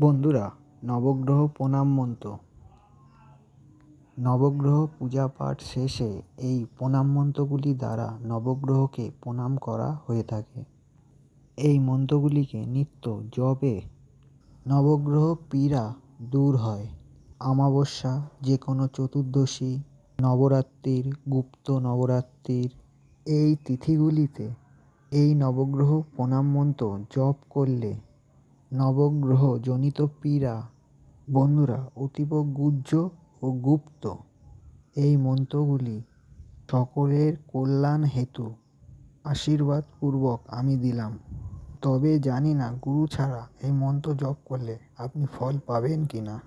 বন্ধুরা, নবগ্রহ প্রণাম মন্ত্র। নবগ্রহ পূজা পাঠ শেষে এই প্রণাম মন্ত্রগুলি দ্বারা নবগ্রহকে প্রণাম করা হয়ে থাকে। এই মন্ত্রগুলিকে নিত্য জপে নবগ্রহ পীড়া দূর হয়। অমাবস্যা যে কোনো চতুর্দশী, নবরাত্রির, গুপ্ত নবরাত্রির, এই তিথিগুলিতে এই নবগ্রহ প্রণাম মন্ত্র জপ করলে নবগ্রহজনিত পীড়া। বন্ধুরা, অতীব গুহ্য ও গুপ্ত এই মন্ত্রগুলি সকলের কল্যাণ হেতু, আশীর্বাদপূর্বক আমি দিলাম। তবে জানি না গুরু ছাড়া এই মন্ত্র জপ করলে আপনি ফল পাবেন কি না